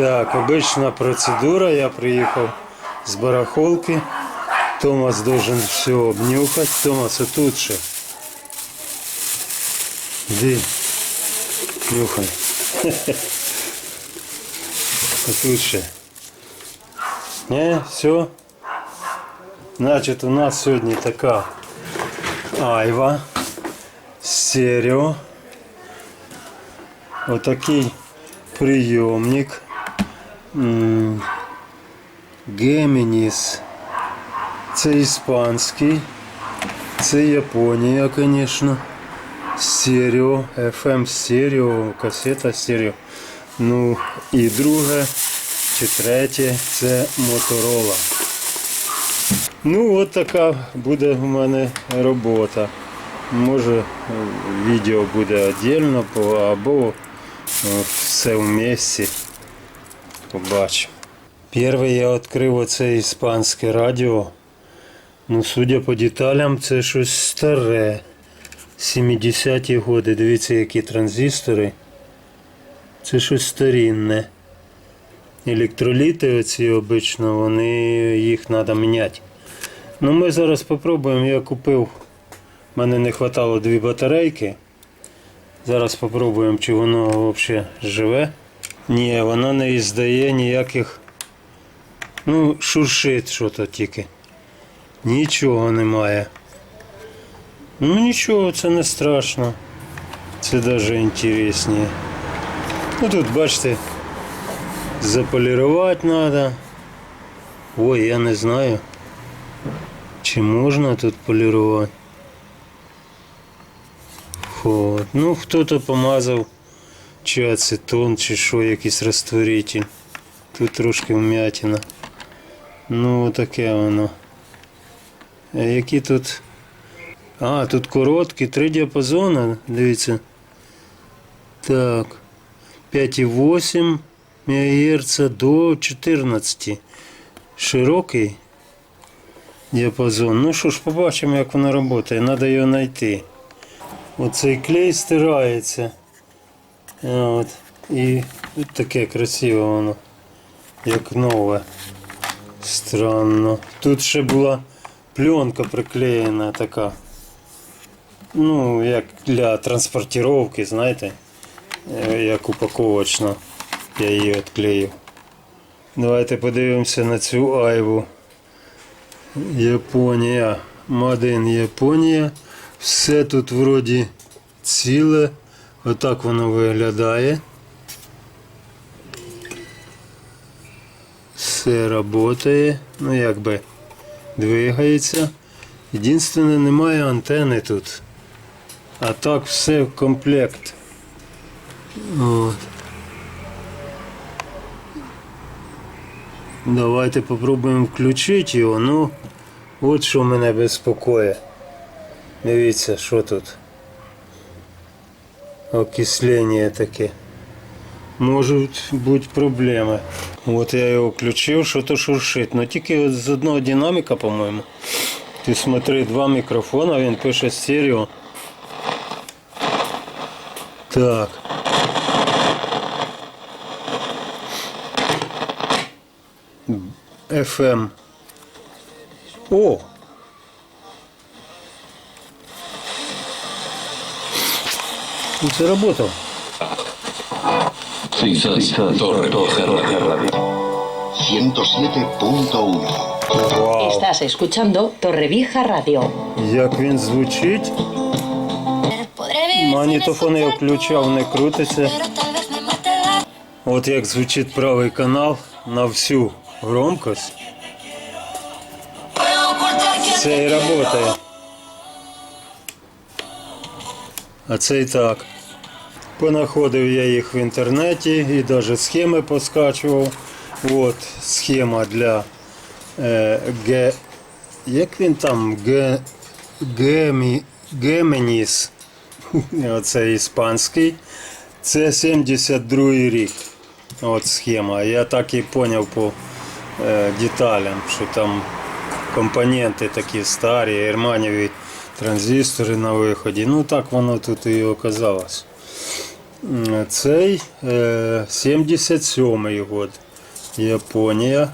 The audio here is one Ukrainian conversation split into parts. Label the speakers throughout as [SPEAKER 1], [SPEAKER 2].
[SPEAKER 1] Так, обична процедура. Я приїхав з барахолки. Томас должен все обнюхати. Томас, отут ще. Іди. Нюхай. Отут ще. Не, все. Значить, у нас сьогодні така айва. Стерео. Отакий прийомник. Гемініс. Це іспанський. Це Японія, звісно. Стерео, FM стерео, касета стерео. Ну і друге чи третє це Моторола. Ну, от така буде в мене робота. Може відео буде віддільно або е, все в місці. Побачимо. Перший я відкрив оце іспанське радіо. Ну, судя по деталям, це щось старе. 70-ті годи. Дивіться, які транзистори. Це щось старінне. Електроліти оці обично, вони їх треба міняти. Ну ми зараз спробуємо. Я купив. Мене не вистачало дві батарейки. Зараз спробуємо, чи воно взагалі живе. Ні, воно не іздає ніяких. Ну, шуршить що то тільки. Нічого немає. Ну нічого, це не страшно. Це навіть інтересніше. Ну тут бачите, заполірувати треба. Ой, я не знаю. Чи можна тут полірувати? От. Ну, хто-то помазав чи ацетон, чи що, якийсь розтворитель. Тут трошки вмятина. Ну, таке воно. А які тут. А, тут короткі, три діапазони, дивіться. Так. 5,8 МГц до 14. Широкий діапазон. Ну що ж, побачимо, як воно працює. Треба його знайти. Оцей клей стирається. От. І от таке красиве воно. Як нове. Странно. Тут ще була пленка приклеєна така. Ну, як для транспортировки, знаєте, е, як упаковочна. Я її відклеїв. Давайте подивимося на цю айву. Японія. Мадин Японія. Все тут вроді ціле. Отак воно виглядає. Все працює. Ну якби двигається. Єдине, немає антени тут. А так все в комплект. От. Давайте попробуємо включити його. Ну, от що мене безпокоїть. Дивіться, що тут. Окислення таке. Можуть бути проблеми. От я його включив, що то шуршить. Ну тільки от з одного динаміка, по-моєму. Ти смотри, два мікрофона, він пише стерео. Так. FM. О!
[SPEAKER 2] Radio.
[SPEAKER 3] 107.1.
[SPEAKER 1] Вау!
[SPEAKER 4] Estás escuchando Torrevieja Radio.
[SPEAKER 1] Як він звучить. Магнітофон я включав, не крутиться. От як звучить правий канал на всю громкость. Це і працює. А це і так. Понаходив я їх в інтернеті і навіть схеми поскачував. От схема для е, Г. Як він там? Г, Гемі, Геменіс. Оце іспанський. Це 72 рік. От схема. Я так і зрозумів по е, деталям, що там компоненти такі старі, германіві транзистори на виході. Ну так воно тут і оказалось. Цей е, 77-й год. Японія.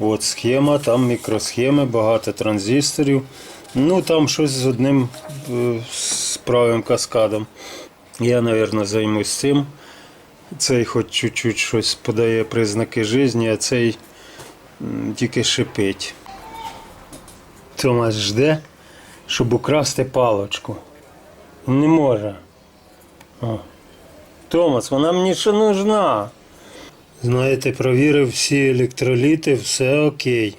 [SPEAKER 1] От схема, там мікросхеми, багато транзисторів. Ну там щось з одним е, з правим каскадом. Я, мабуть, займусь цим. Цей хоч чуть-чуть щось подає признаки життя, а цей тільки шипить. Томас жде, щоб украсти палочку. Не може. О. Томас, вона мені ще нужна. Знаєте, провірив всі електроліти, все окей.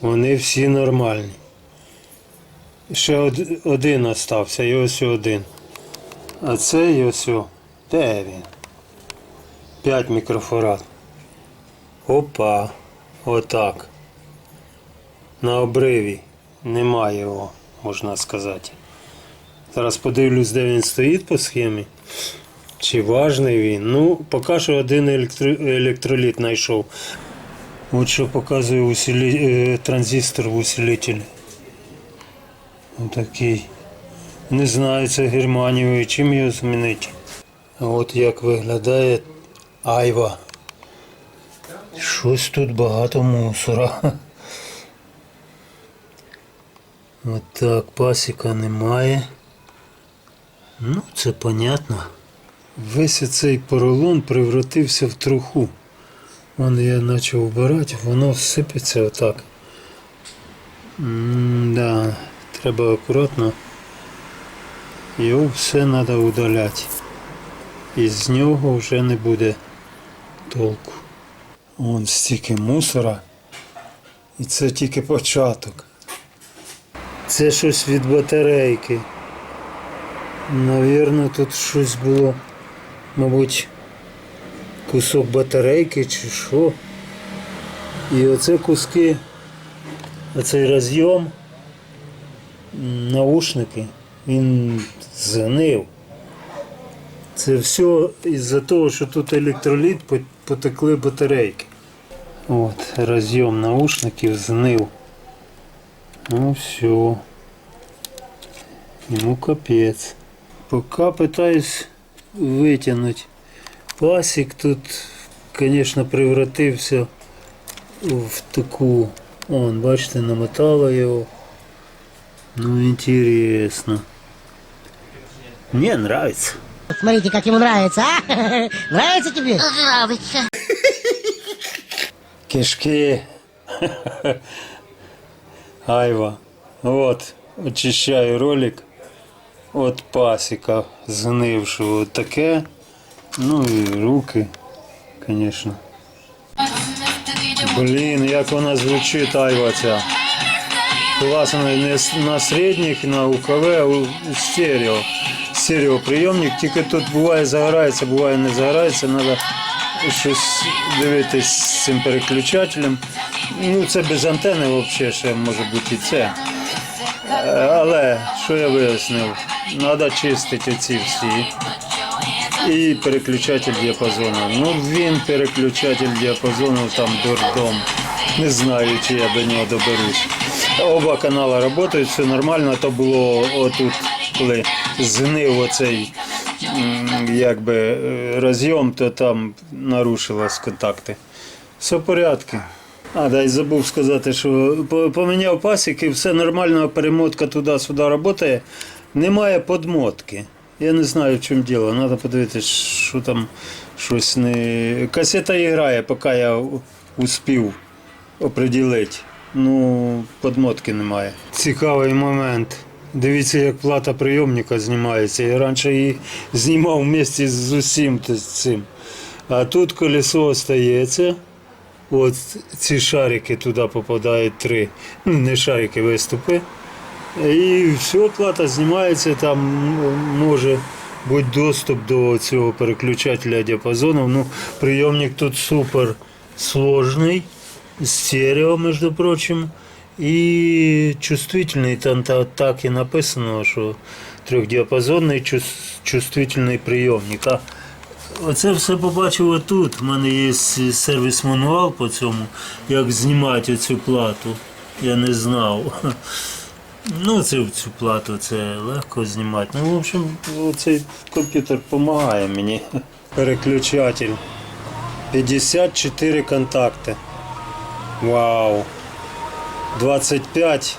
[SPEAKER 1] Вони всі нормальні. Ще од- один остався, і ось один. А цей ось. о, Де він? 5 мікрофарад. Опа. Отак. На обриві. Немає його, можна сказати. Зараз подивлюсь, де він стоїть по схемі. Чи важний він? Ну, поки що один електро- електроліт знайшов. От що показує усилі... е, транзистор в усилителі. Отакий. Не знаю, це германієвий, чим його змінити. От як виглядає айва. Щось тут багато мусора. От так, пасіка немає. Ну, це понятно. Весь цей поролон превратився в труху. Вон я почав вбирати, воно сипеться отак. М-да, треба акуратно. Його все треба удаляти. І з нього вже не буде толку. Вон стільки мусора. І це тільки початок. Це щось від батарейки. Навірно, тут щось було, мабуть, кусок батарейки чи що. І оце куски, оцей розйом, наушники, він згнив. Це все із-за того, що тут електроліт потекли батарейки. От, розйом наушників знив. Ну все. Йому капець. Поки питаюсь витягнути. Пасік тут, звісно, превратився в таку. Он, бачите, намотало його. Ну, інтересно. Мне нравится.
[SPEAKER 3] Смотрите, как ему нравится, а? Нравится тебе?
[SPEAKER 1] Кишки. Айва. Вот, очищаю ролик от пасіка згнившого. Таке. Ну і руки, звісно. Блін, як вона звучить, айва ця. Класно, не на середніх, на УКВ, а стерео. Стереоприйомник, тільки тут буває загорається, буває не загорається, треба щось дивитись з цим переключателем. Ну, це без антени взагалі ще може бути і це. Е, Але що я вияснив? Треба чистити оці всі. І переключатель діапазону. Ну він переключатель діапазону там дурдом. Не знаю, чи я до нього доберусь. Оба канали працюють, все нормально, то було отут, коли згнив оцей якби е, розйом, то там нарушилось контакти. Все в порядку. А, дай забув сказати, що поміняв пасіки, все нормально, перемотка туди-сюди працює. Немає подмотки. Я не знаю, в чому діло. Треба подивитися, що там щось не. Касета грає, поки я успів оприділити. Ну, подмотки немає. Цікавий момент. Дивіться, як плата прийомника знімається. Я раніше її знімав вместе з усім цим. А тут колесо остається. От ці шарики туди попадають три. Ну, не шарики, виступи. І все, плата знімається, там може бути доступ до цього переключателя діапазону. Ну, прийомник тут супер сложний, стерео, між прочим. І чувствительний, там та- так і написано, що трьохдіапазонний чувствительний прийомник. А Оце все побачив отут. У мене є сервіс-мануал по цьому, як знімати цю плату. Я не знав. Ну, це цю плату це легко знімати. Ну, в общем, цей комп'ютер допомагає мені. Переключатель. 54 контакти. Вау. 25.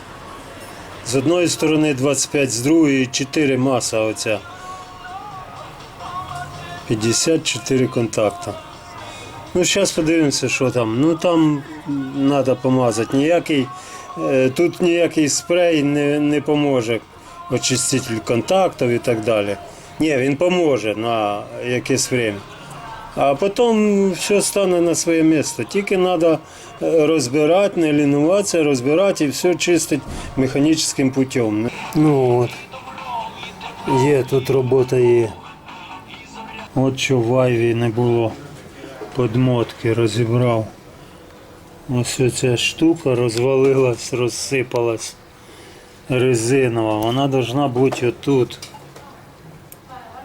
[SPEAKER 1] З одної сторони 25, з другої 4 маса оця. 54 контакта. Ну, зараз подивимося, що там. Ну там треба помазати. Ніякий, е, тут ніякий спрей не, не поможе. Очиститель контактів і так далі. Ні, він поможе на якесь время. А потім все стане на своє місце. Тільки треба розбирати, не лінуватися, розбирати і все чистити механічним путем. Ну от. Є, тут робота є. От що в Айві не було подмотки, розібрав. Ось ця штука розвалилась, розсипалась резинова. Вона повинна бути отут.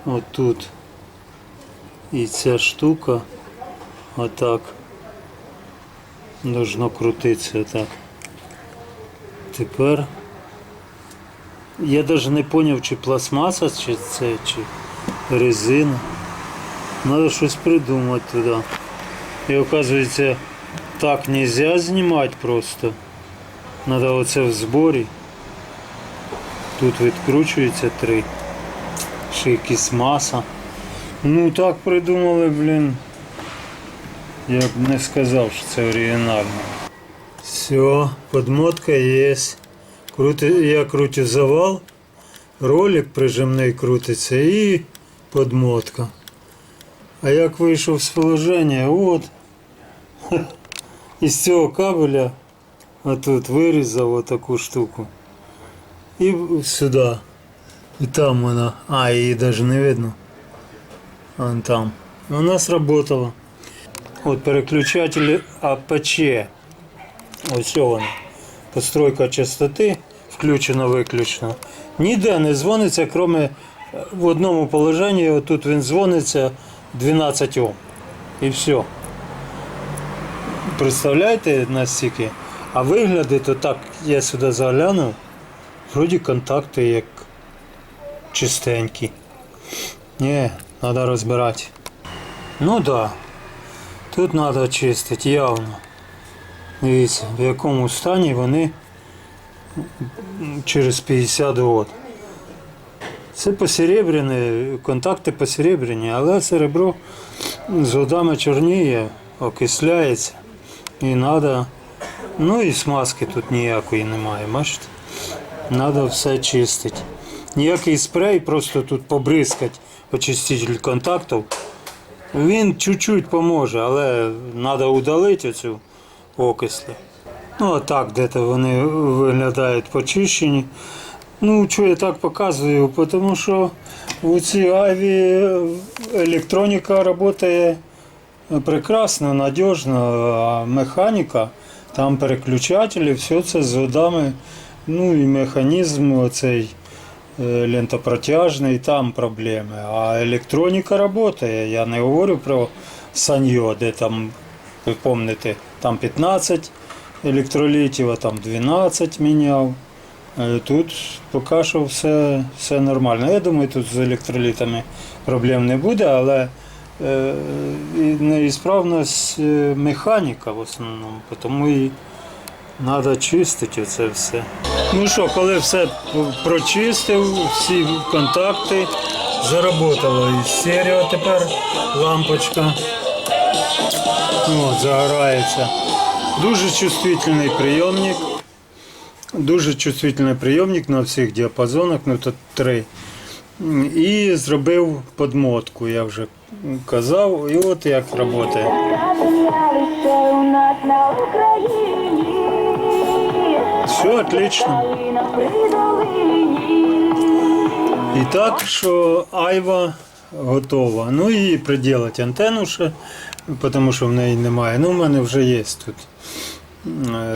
[SPEAKER 1] Отут. І ця штука отак. Должно крутитися отак. Тепер я навіть не зрозумів, чи пластмаса, чи це, чи резина. Надо щось придумати туди. І оказується, так нельзя знімати просто. Надо оце в зборі. Тут відкручується три. Ще якісь маса. Ну так придумали, блін. Я б не сказав, що це оригінально. Все, подмотка є. Крути, я крутю завал, ролик прижимний крутиться і подмотка. А як вийшов з положення, от. Із цього кабеля отут вирізав отаку штуку. І сюди. І там вона. А, її навіть не видно. Вон там. Вона сработала. От переключатель АПЧ. Ось воно. Постройка частоти включено виключно. Ніде не дзвониться, крім в одному положенні, отут він дзвониться 12 Ом. І все. Представляєте настільки? А вигляди то так, я сюди заглянув, вроді контакти як чистенькі. Ні, треба розбирати. Ну. Да. Тут треба чистити явно. Дивіться, в якому стані вони через 50 років. Це посеребряне, контакти посеребряні, але серебро з водами чорніє, окисляється. І треба. Ну і смазки тут ніякої немає, бачите? Треба все чистити. Ніякий спрей, просто тут побризкать очиститель контактів. Він чуть-чуть поможе, але треба удалити цю окислі. Ну, а так, де-то вони виглядають почищені. Ну, що я так показую, тому що у цій аві електроніка працює прекрасно, надіжно, а механіка, там переключателі, все це з водами, ну і механізм оцей е, лентопротяжний, там проблеми. А електроніка працює. Я не говорю про саньо, де там, ви пам'ятаєте, там 15 електролітів, а там 12 міняв. Е, Тут поки що все, все нормально. Я думаю, тут з електролітами проблем не буде, але е, неісправність е, механіка в основному, тому і треба чистити це все. Ну що, коли все прочистив, всі контакти, заработало і стерео тепер лампочка. От, загорається. Дуже чувствительний прийомник. Дуже чувствительний прийомник на всіх діапазонах, ну тут три. І зробив подмотку, я вже казав, і от як працює. Все отлично. І так, що Айва готова. Ну і приділити антенну ще, тому що в неї немає. Ну, в мене вже є тут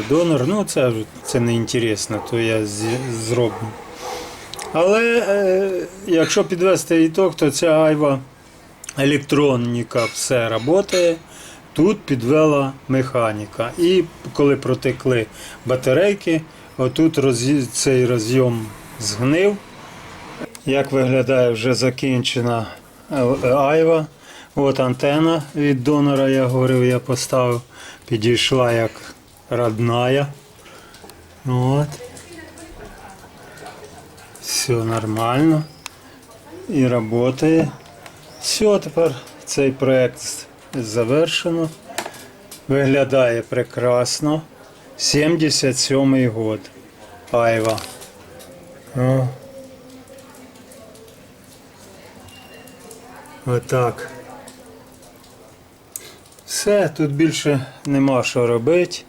[SPEAKER 1] донор. Ну, це, це не інтересно, то я зроблю. Але е, якщо підвести ітог, то ця Айва електроніка все працює. Тут підвела механіка. І коли протекли батарейки, Отут роз'ї- цей розйом згнив. Як виглядає вже закінчена е, айва. От антена від донора, я говорив, я поставив. Підійшла як родная. От. Все нормально. І працює. Все, тепер цей проект завершено. Виглядає прекрасно. 77-й год. Айва. О. Отак. Все, тут більше нема що робити.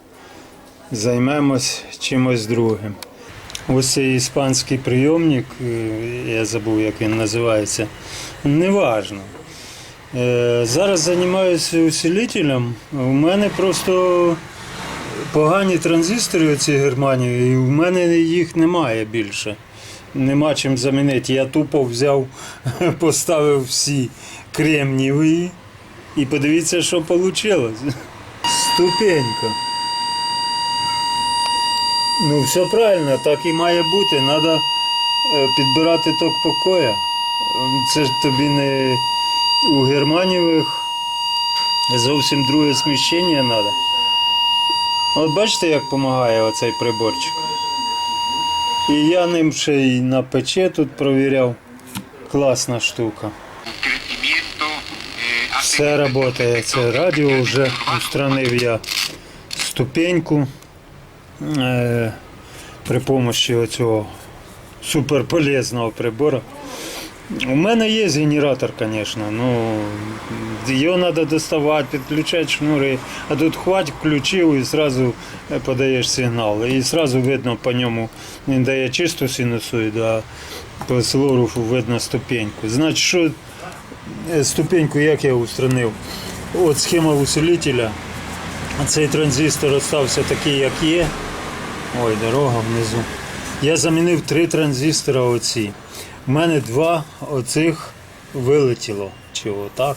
[SPEAKER 1] Займемось чимось другим. Ось цей іспанський прийомник, е, я забув, як він називається. Неважно. Е, Зараз займаюся усилителем. У мене просто погані транзистори оці Германії, і в мене їх немає більше. Нема чим замінити. Я тупо взяв, поставив всі кремнієві і подивіться, що вийшло. Ступенька. Ну, все правильно, так і має бути. Треба підбирати ток покоя. Це ж тобі не у германієвих зовсім друге сміщення треба. От бачите, як допомагає оцей приборчик. І я ним ще й на пече тут провіряв. Класна штука.
[SPEAKER 5] eh,
[SPEAKER 1] Все працює. Це радіо вже устранив я ступеньку е, при допомозі оцього суперполезного прибору. У мене є генератор, звісно. Ну, його треба доставати, підключати шнури, а тут хвать, включив і одразу подаєш сигнал. І одразу видно по ньому, він дає чисту синусоїду, а по осцилографу видно ступеньку. Значить, що Е, ступеньку як я устранив. От схема усилителя. Цей транзистор залишився такий, як є. Ой, дорога внизу. Я замінив три транзистора оці. У мене два оцих вилетіло. Чи отак.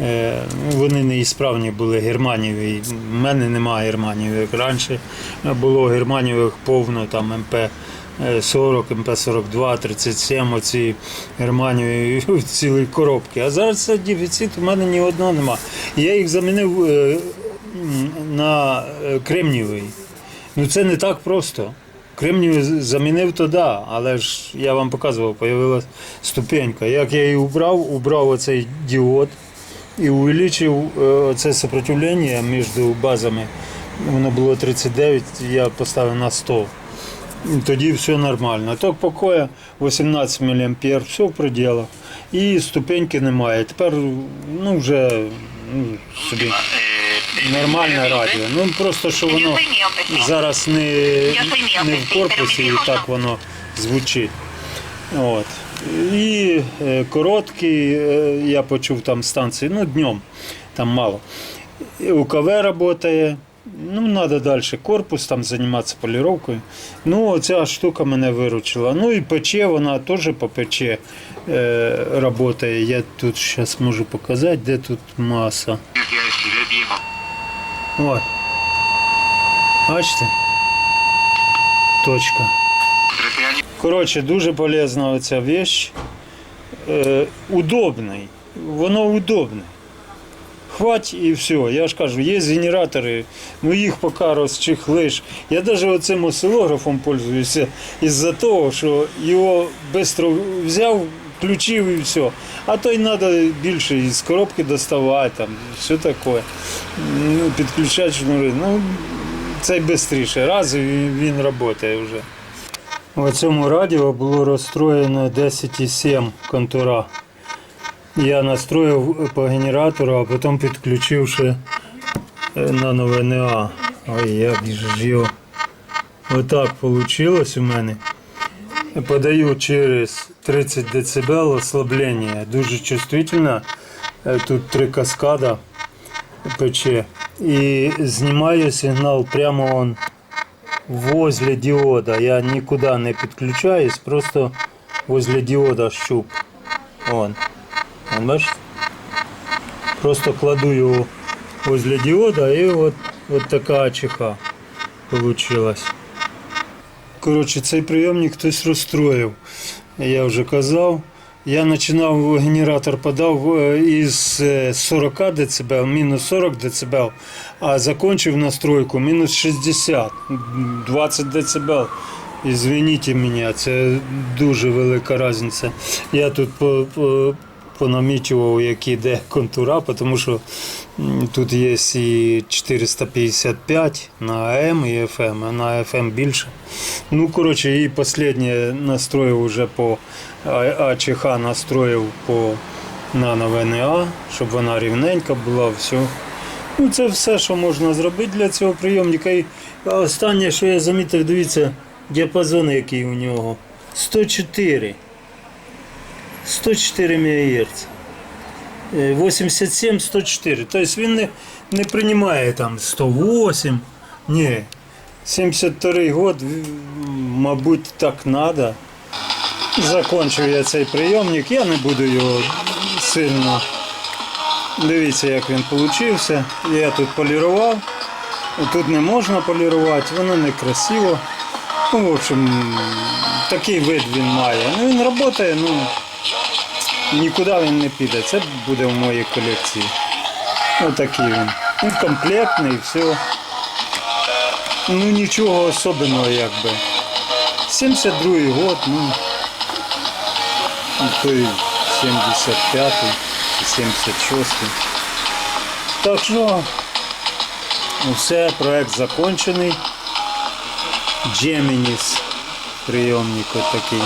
[SPEAKER 1] Е, ну, вони неісправні були германієві. У мене немає германієвих. Раніше було германієвих повно там МП. 40, МП-42, 37, оці германієві цілі коробки. А зараз це дефіцит, у мене ні одного нема. Я їх замінив е, на е, кремнієвий. Ну це не так просто. Кремнію замінив то да, але ж я вам показував, появилась ступенька. Як я її убрав, убрав оцей діод і увеличив е, оце сопротивлення між базами. Воно було 39, я поставив на 100. І Тоді все нормально. Ток покоя 18 мА, все в пределах. І ступеньки немає. Тепер ну, вже ну, собі нормальне радіо. Ну просто що воно зараз не, не в корпусі і так воно звучить. От. І е, короткі, е, я почув там станції, ну днем, там мало. УКВ працює. Ну, треба далі корпус, там займатися поліровкою. Ну, оця штука мене виручила. Ну і пече, вона теж по пече е, працює. Я тут зараз можу показати, де тут маса. От. Бачите? Точка. Коротше, дуже полезна оця вещь. Е, удобний. Воно удобне. Хвать і все. Я ж кажу, є генератори, ну їх поки розчехлиш. Я навіть оцим осцилографом пользуюся із-за того, що його швидко взяв, включив і все. А то й треба більше із коробки доставати, там, все таке. Ну, підключати шнури. Ну, цей швидше. Раз і він працює вже. В цьому радіо було розстроєно 10,7 контура. Я настроїв по генератору, а потім підключивши е, на нове НА. Ой, як же. Отак вийшло у мене. Подаю через 30 дБ ослаблення. Дуже чувствительно. Е, Тут три каскада пече. І знімаю сигнал прямо он возле диода. Я никуда не підключаюсь, просто возле диода щуп. Вон. Вон, бачиш? Просто кладу його возле диода і от, от така чиха получилась. Коротше, цей прийомник хтось розстроїв. Я вже казав. Я починав, генератор подав е, із е, 40 дБ, мінус 40 дБ, а закончив настройку мінус 60, 20 дБ. Ізвиніть мене, це дуже велика різниця. Я тут по, понамічував, які де контура, тому що тут є і 455 на АМ і FM, а на FM більше. Ну, коротше, і останнє настроїв уже по АЧХ настроїв по нано ВНА, щоб вона рівненька була, все. Ну, це все, що можна зробити для цього прийомника. І останнє, що я замітив, дивіться, діапазон, який у нього. 104. 104 МГц. 87 104. Тобто він не, не приймає там 108. Ні. 72 год, мабуть, так треба. Закончив я цей прийомник, я не буду його сильно. Дивіться, як він получився. Я тут полірував. Тут не можна полірувати, воно не красиво. Ну, в общем, такий вид він має. Ну він працює, ну нікуди він не піде. Це буде в моїй колекції. Отакий він. Він комплектний, все. Ну нічого особенного якби. 72-й год, ну той 75-й, 76-й. Так що ну, все, проект закончений. Gemini прийомник отакий.